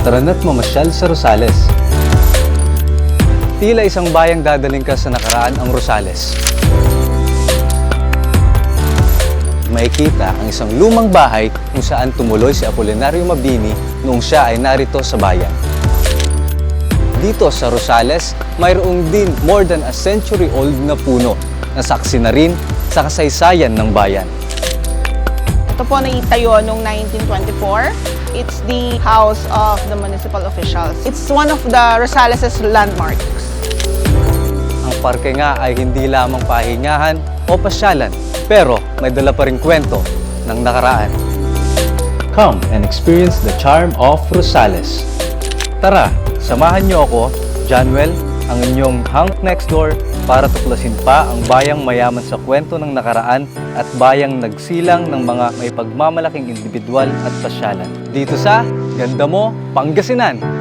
Tara na't mamasyal sa Rosales. Tila isang bayang dadaling ka sa nakaraan ang Rosales. Makikita ang isang lumang bahay kung saan tumuloy si Apolinario Mabini noong siya ay narito sa bayan. Dito sa Rosales, mayroong din more than a century old na puno na saksi na rin sa kasaysayan ng bayan. Ito po naitayo noong 1924. It's the house of the municipal officials. It's one of the Rosales' landmarks. Ang parke nga ay hindi lamang pahingahan o pasyalan, pero may dala pa rin kwento ng nakaraan. Come and experience the charm of Rosales. Tara, samahan niyo ako, Janwell, ang inyong hunk next door para tuklasin pa ang bayang mayaman sa kwento ng nakaraan at bayang nagsilang ng mga may pagmamalaking individual at pasyalan. Dito sa Ganda Mo, Pangasinan.